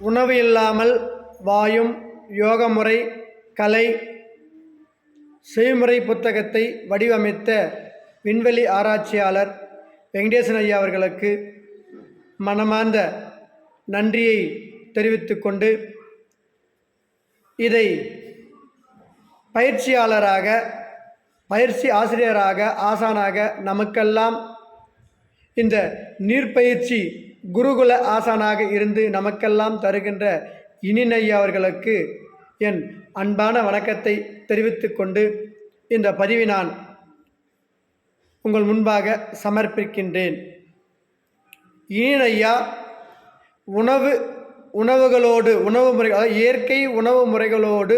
உணவு இல்லாமல் வாயும் யோக முறை கலை செய்முறை புத்தகத்தை வடிவமைத்த விண்வெளி ஆராய்ச்சியாளர் வெங்கடேசன் ஐயா அவர்களுக்கு மனமார்ந்த நன்றியை தெரிவித்துக்கொண்டு இதை பயிற்சியாளராக பயிற்சி ஆசிரியராக ஆசானாக நமக்கெல்லாம் இந்த நீர்ப்பயிற்சி குருகுல ஆசானாக இருந்து நமக்கெல்லாம் தருகின்ற இனிநையா அவர்களுக்கு என் அன்பான வணக்கத்தை தெரிவித்துக்கொண்டு இந்த பதிவை நான் உங்கள் முன்பாக சமர்ப்பிக்கின்றேன். இனிநையா உணவு உணவுகளோடு உணவு முறை அதாவது இயற்கை உணவு முறைகளோடு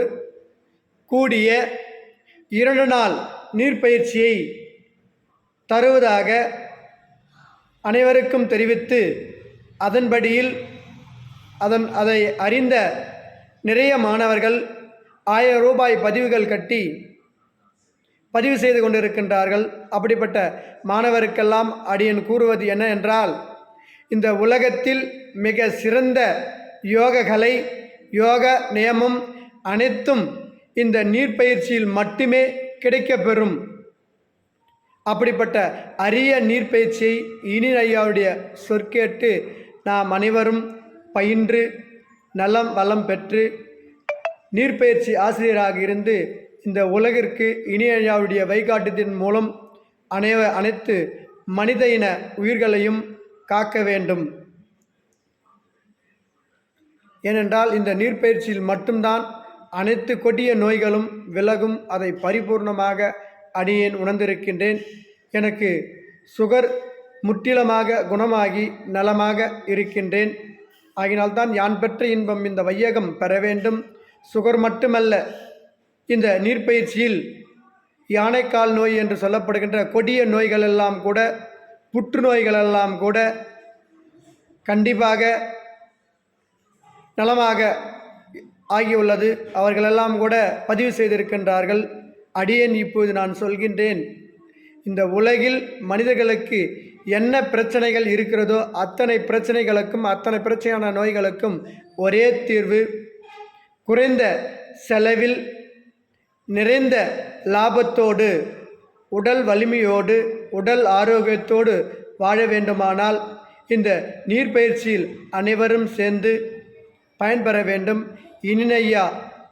கூடிய இரண்டு நாள் நீர்ப்பயிற்சியை தருவதாக அனைவருக்கும் தெரிவித்து அதன்படியில் அதன் அதை அறிந்த நிறைய மாணவர்கள் ஆயிரம் ரூபாய் பதிவுகள் கட்டி பதிவு செய்து கொண்டிருக்கின்றார்கள். அப்படிப்பட்ட மாணவருக்கெல்லாம் அடியன் கூறுவது என்ன என்றால் இந்த உலகத்தில் மிக சிறந்த யோகக்கலை யோக நியமம் அனைத்தும் இந்த நீர்ப்பயிற்சியில் மட்டுமே கிடைக்கப்பெறும். அப்படிப்பட்ட அரிய நீர்ப்பயிற்சியை இனி ஐயாவுடைய சொற்கேட்டு நாம் அனைவரும் பயின்று நலம் வளம் பெற்று நீர்ப்பயிற்சி ஆசிரியராக இருந்து இந்த உலகிற்கு இனியாவுடைய ஐயாவுடைய மூலம் அனை அனைத்து மனித இன உயிர்களையும் காக்க வேண்டும். ஏனென்றால் இந்த நீர்ப்பயிற்சியில் மட்டும்தான் அனைத்து கொடிய நோய்களும் விலகும். அதை பரிபூர்ணமாக அடியேன் உணர்ந்திருக்கின்றேன். எனக்கு சுகர் முற்றிலுமாக குணமாகி நலமாக இருக்கின்றேன். ஆகினால்தான் யான் பெற்ற இன்பம் இந்த வையகம் பெற வேண்டும். சுகர் மட்டுமல்ல இந்த நீர்ப்பயிற்சியில் யானைக்கால் நோய் என்று சொல்லப்படுகின்ற கொடிய நோய்கள் எல்லாம் கூட புற்றுநோய்களெல்லாம் கூட கண்டிப்பாக நலமாக ஆகியுள்ளது. அவர்களெல்லாம் கூட பதிவு செய்திருக்கின்றார்கள். அடியேன் இப்போது நான் சொல்கின்றேன். இந்த உலகில் மனிதர்களுக்கு என்ன பிரச்சனைகள் இருக்கிறதோ அத்தனை பிரச்சனைகளுக்கும் அத்தனை பிரச்சனையான நோய்களுக்கும் ஒரே தீர்வு குறைந்த செலவில் நிறைந்த லாபத்தோடு உடல் வலிமையோடு உடல் ஆரோக்கியத்தோடு வாழ வேண்டுமானால் இந்த நீர்ப்பயிற்சியில் அனைவரும் சேர்ந்து பயன்பெற வேண்டும். இனினையா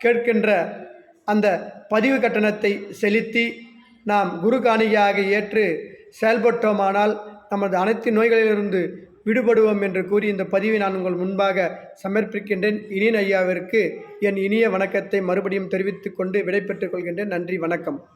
கேட்கின்ற அந்த பதிவு கட்டணத்தை செலுத்தி நாம் குரு காணிகையாக ஏற்று செயல்பட்டோமானால் நமது அனைத்து நோய்களிலிருந்து விடுபடுவோம் என்று கூறி இந்த பதிவை நான் உங்கள் முன்பாக சமர்ப்பிக்கின்றேன். இனியன் ஐயாவிற்கு என் இனிய வணக்கத்தை மறுபடியும் தெரிவித்துக் கொண்டு விடைபெற்றுக் கொள்கின்றேன். நன்றி வணக்கம்.